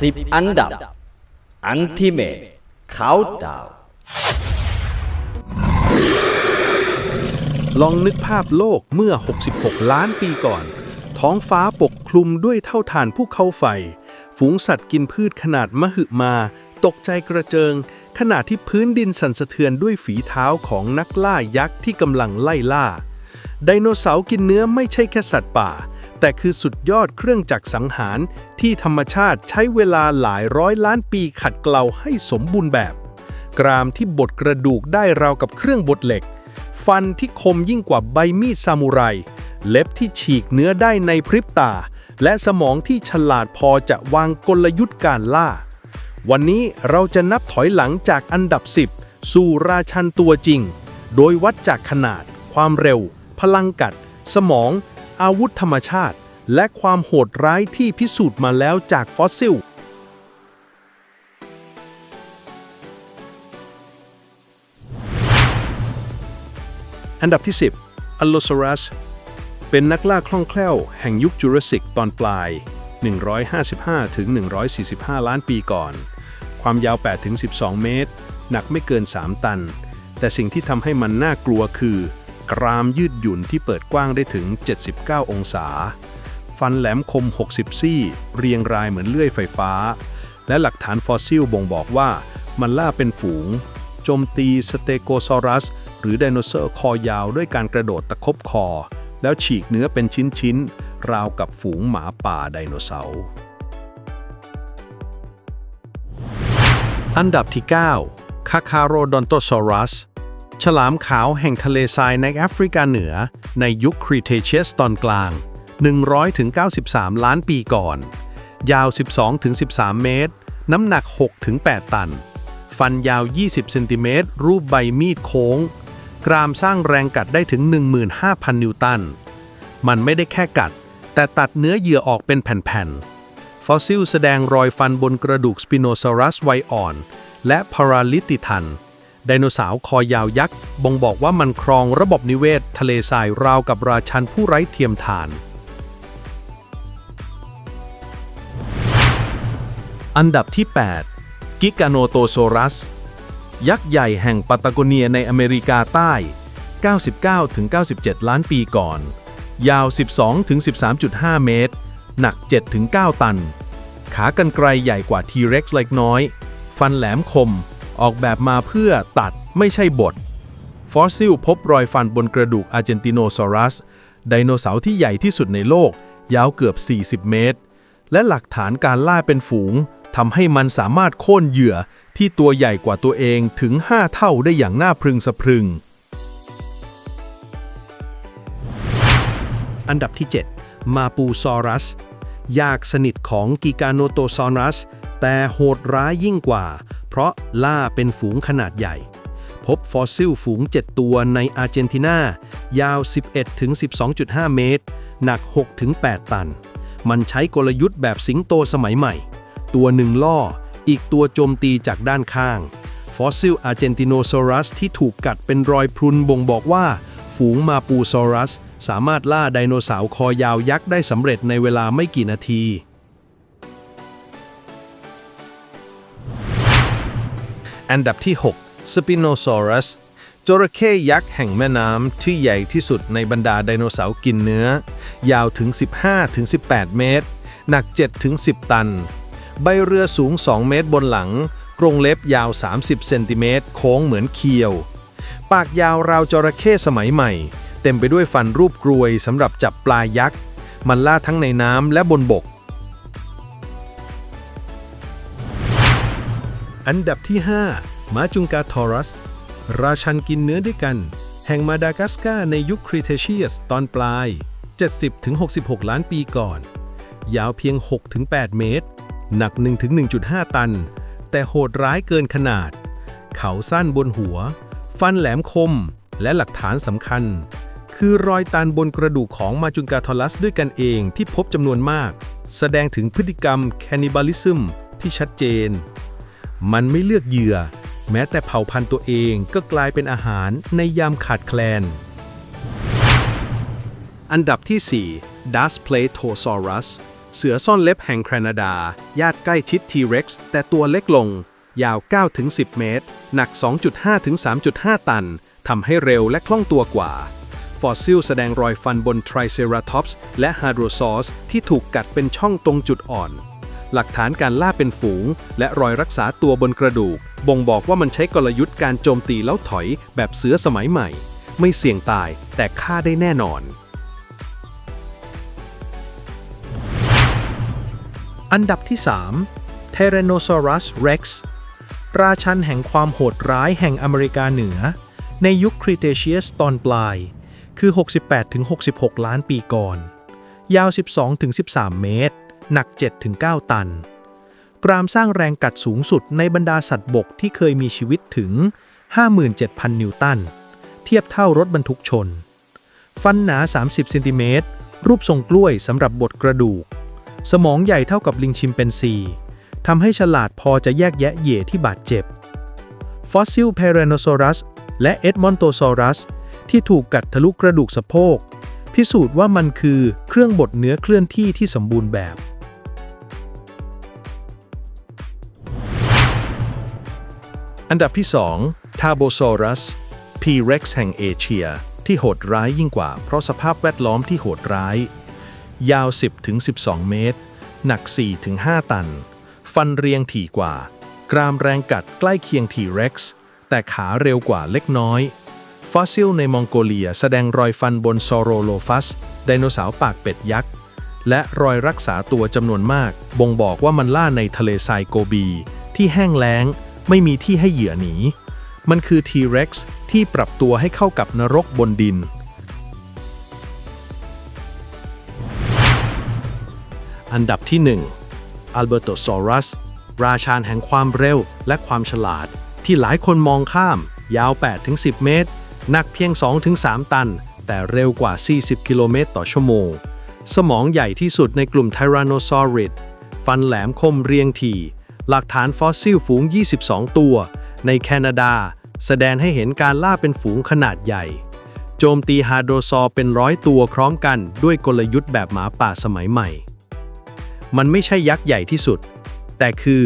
10 อันดับ อันทิเมเขาดาว ลองนึกภาพโลกเมื่อ 66 ล้านปีก่อน ท้องฟ้าปกคลุมด้วยเท่าฐานภูเขาไฟ ฝูงสัตว์กินพืชขนาดมหึมา ตกใจกระเจิง ขณะที่พื้นดินสั่นสะเทือนด้วยฝีเท้าของนักล่ายักษ์ที่กำลังไล่ล่า ไดโนเสาร์กินเนื้อไม่ใช่แค่สัตว์ป่า แต่คือสุดยอดเครื่องจักรสังหารที่ธรรมชาติใช้เวลาหลายร้อยล้านปีขัดเกลาให้สมบูรณ์แบบ กรามที่บดกระดูกได้ราวกับเครื่องบดเหล็ก ฟันที่คมยิ่งกว่าใบมีดซามูไรเล็บที่ฉีกเนื้อได้ในพริบตา และสมองที่ฉลาดพอจะวางกลยุทธ์การล่า วันนี้เราจะนับถอยหลังจากอันดับ 10 สู่ราชันตัวจริง โดยวัดจากขนาด ความเร็ว พลังกัด สมอง อาวุธธรรมชาติ และความโหดร้ายที่พิสูจน์มาแล้วจากฟอสซิล อันดับที่ 10 Allosaurus เป็นนักล่าคล่องแคล่วแห่งยุคจูราสสิกตอนปลาย 155ถึง145 ล้านปีก่อน ความยาว8ถึง12 เมตร หนักไม่เกิน 3 ตัน แต่สิ่งที่ทำให้มันน่ากลัวคือ กรามยืดหยุ่นที่เปิดกว้างได้ถึง 79 องศา ฟันแหลมคม 60 ซี่ เรียงรายเหมือนเลื่อยไฟฟ้า และหลักฐานฟอสซิลบ่งบอกว่ามันล่าเป็นฝูง โจมตีสเตโกซอรัส หรือไดโนเสาร์คอยาวด้วยการกระโดดตะคบคอ แล้วฉีกเนื้อเป็นชิ้นๆ ราวกับฝูงหมาป่าไดโนเสาร์ อันดับที่ 9 คาคาโรดอนโตซอรัส ฉลามขาวแห่งทะเลทรายในแอฟริกาเหนือ ในยุคครีเทเชียสตอนกลาง 100-93 ล้านปีก่อน ยาว 12-13 เมตร น้ำหนัก 6-8 ตัน ฟันยาว 20 เซนติเมตร รูปใบมีดโค้ง กรามสร้างแรงกัดได้ถึง 15,000 นิวตัน มันไม่ได้แค่กัด แต่ตัดเนื้อเหยื่อออกเป็นแผ่นๆ ฟอสซิลแสดงรอยฟันบนกระดูกสปิโนซอรัสไวอ่อน และพาราลิติทัน ไดโนเสาร์คอยาวยักษ์บ่งบอกว่ามันครองระบบนิเวศ ทะเลทรายราวกับราชันผู้ไร้เทียมทาน อันดับที่ 8 กิกาโนโตโซรัส ยักษ์ใหญ่แห่งปัตตาโกเนียในอเมริกาใต้ 99-97 ล้านปีก่อน ยาว 12-13.5 เมตร หนัก 7-9 ตัน ขากรรไกรใหญ่กว่าทีเร็กซ์เล็กน้อย ฟันแหลมคม ออกแบบมาเพื่อตัดไม่ใช่บดฟอสซิลพบรอยฟันบนกระดูกอาร์เจนติโนซอรัส ไดโนเสาร์ที่ใหญ่ที่สุดในโลก ยาวเกือบ 40 เมตร และหลักฐานการล่าเป็นฝูงทำให้มันสามารถโค่นเหยื่อที่ตัวใหญ่กว่าตัวเองถึง 5 เท่าได้อย่างน่าพึงสะพรึง อันดับที่ 7 มาปูซอรัส ยากสนิทของกิกาโนโตซอรัส แต่โหดร้ายยิ่งกว่า เพราะล่าเป็นฝูงขนาดใหญ่ พบฟอสซิลฝูง 7 ตัวในอาร์เจนตินายาว 11-12.5 เมตร หนัก 6-8 ตัน มันใช้กลยุทธ์แบบสิงโตสมัยใหม่ ตัวหนึ่งล่อ อีกตัวโจมตีจากด้านข้าง ฟอสซิลอาร์เจนติโนซอรัสที่ถูกกัดเป็นรอยพรุนบ่งบอกว่า ฝูงมาปูซอรัส สามารถล่าไดโนเสาร์คอยาวยักษ์ได้สำเร็จในเวลาไม่กี่นาที อันดับที่ 6 Spinosaurus จระเข้ยักษ์แห่งแม่น้ำที่ใหญ่ที่สุดในบรรดาไดโนเสาร์กินเนื้อ ยาวถึง 15-18 เมตร หนัก 7-10 ตัน ใบเรือสูง 2 เมตรบนหลัง กรงเล็บยาว 30 เซนติเมตร โค้งเหมือนเคียว ปากยาวราวจระเข้สมัยใหม่ เต็มไปด้วยฟันรูปกรวยสำหรับจับปลายักษ์ มันล่าทั้งในน้ำและบนบก อันดับที่ 5มาจุงกาทอรัส ราชันกินเนื้อด้วยกัน แห่งมาดากัสการ์ในยุคครีเทเชียสตอนปลาย 70-66 ล้านปีก่อน ยาวเพียง 6-8 เมตร หนัก 1-1.5 ตัน แต่โหดร้ายเกินขนาด เขาสั้นบนหัว ฟันแหลมคม และหลักฐานสำคัญ คือรอยตันบนกระดูกของมาจุงกาทอรัสด้วยกันเองที่พบจำนวนมาก แสดงถึงพฤติกรรมแคนิบาลิซึมที่ชัดเจน มันไม่เลือกเหยื่อ แม้แต่เผ่าพันธุ์ตัวเองก็กลายเป็นอาหารในยามขาดแคลน อันดับที่ 4 d u s t p l a t o s a u r u s เสือซ่อนเล็บแห่งแคนาดา ญาติใกล้ชิด T-Rex แต่ตัวเล็กลง ยาว 9-10 เมตร หนัก 2.5-3.5 ตัน ทำให้เร็วและคล่องตัวกว่า ฟอสซิลแสดงรอยฟันบน Triceratops และ Hadrosaurus ที่ถูกกัดเป็นช่องตรงจุดอ่อน หลักฐานการล่าเป็นฝูง และรอยรักษาตัวบนกระดูก บ่งบอกว่ามันใช้กลยุทธ์การโจมตีแล้วถอยแบบเสือสมัยใหม่ ไม่เสี่ยงตายแต่ฆ่าได้แน่นอน อันดับที่ 3 Tyrannosaurus Rex ราชันแห่งความโหดร้ายแห่งอเมริกาเหนือ ในยุคคริเทเชียสตอนปลาย คือ 68-66 ล้านปีก่อน ยาว 12-13 เมตร หนัก 7-9 ตัน กรามสร้างแรงกัดสูงสุดในบรรดาสัตว์บกที่เคยมีชีวิตถึง 57,000 นิวตัน เทียบเท่ารถบรรทุกชน ฟันหนา 30 เซนติเมตร รูปทรงกล้วยสำหรับบดกระดูก สมองใหญ่เท่ากับลิงชิมเปนซีทำให้ฉลาดพอจะแยกแยะเหย่ที่บาดเจ็บ ฟอสซิล p พ r a n o s a u r u s และ e d m o n t o s a u r u s ที่ถูกกัดทะลุกระดูกสะโพก พิสูจน์ว่ามันคือเครื่องบดเนื้อเคลื่อนที่ที่สมบูรณ์แบบ อันดับที่2 t a b o s a u r u s P-Rex แห่งเอเชีย ที่โหดร้ายยิ่งกว่า เพราะสภาพแวดล้อมที่โหดร้าย ยาว 10-12 เมตร หนัก 4-5 ตัน ฟันเรียงถี่กว่า กรามแรงกัดใกล้เคียง T-Rex แต่ขาเร็วกว่าเล็กน้อย ฟอสซิลในมองโกเลียแสดงรอยฟันบนซอโรโลฟัส ไดโนเสาร์ปากเป็ดยักษ์ และรอยรักษาตัวจำนวนมาก บ่งบอกว่ามันล่าในทะเลทรายโกบี ที่แห้งแล้ง ไม่มีที่ให้เหยื่อหนี มันคือ T-Rex ที่ปรับตัวให้เข้ากับนรกบนดิน อันดับที่1 Albertosaurus ราชาญแห่งความเร็วและความฉลาด ที่หลายคนมองข้าม ยาว 8-10 เมตร หนักเพียง 2-3 ตัน แต่เร็วกว่า 40 กิโลเมตรต่อชั่วโมง สมองใหญ่ที่สุดในกลุ่ม Tyrannosaurid ฟันแหลมคมเรียงถี่ หลักฐานฟอสซิลฝูง 22 ตัว ในแคนาดา แสดงให้เห็นการล่าเป็นฝูงขนาดใหญ่ โจมตีฮาร์โดซอร์เป็นร้อยตัวพร้อมกันด้วยกลยุทธ์แบบหมาป่าสมัยใหม่ มันไม่ใช่ยักษ์ใหญ่ที่สุด แต่คือ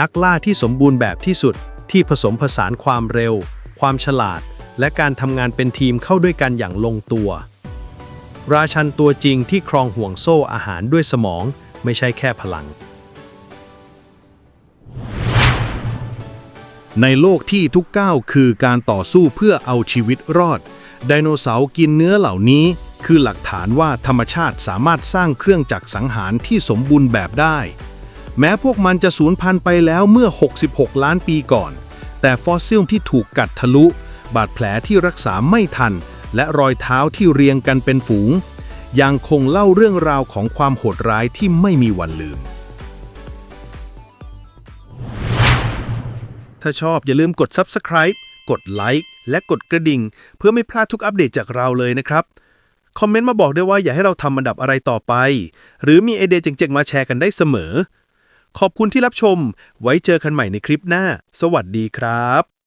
นักล่าที่สมบูรณ์แบบที่สุดที่ผสมผสานความเร็ว ความฉลาด และการทำงานเป็นทีมเข้าด้วยกันอย่างลงตัว ราชันตัวจริงที่ครองห่วงโซ่อาหารด้วยสมอง ไม่ใช่แค่พลัง ในโลกที่ทุกก้าวคือการต่อสู้เพื่อเอาชีวิตรอด ไดโนเสาร์กินเนื้อเหล่านี้ คือหลักฐานว่าธรรมชาติสามารถสร้างเครื่องจักรสังหารที่สมบูรณ์แบบได้ แม้พวกมันจะสูญพันธุ์ไปแล้วเมื่อ 66 ล้านปีก่อน แต่ฟอสซิลที่ถูกกัดทะลุ บาดแผลที่รักษาไม่ทัน และรอยเท้าที่เรียงกันเป็นฝูง ยังคงเล่าเรื่องราวของความโหดร้ายที่ไม่มีวันลืม ถ้าชอบอย่าลืมกด Subscribe กดไลค์และกดกระดิ่ง เพื่อไม่พลาดทุกอัปเดตจากเราเลยนะครับ คอมเมนต์มาบอกได้วยว่าอยากให้เราทำอันดับอะไรต่อไป หรือมีไอเดียเจ๋งๆมาแชร์กันได้เสมอ ขอบคุณที่รับชม ไว้เจอกันใหม่ในคลิปหน้า สวัสดีครับ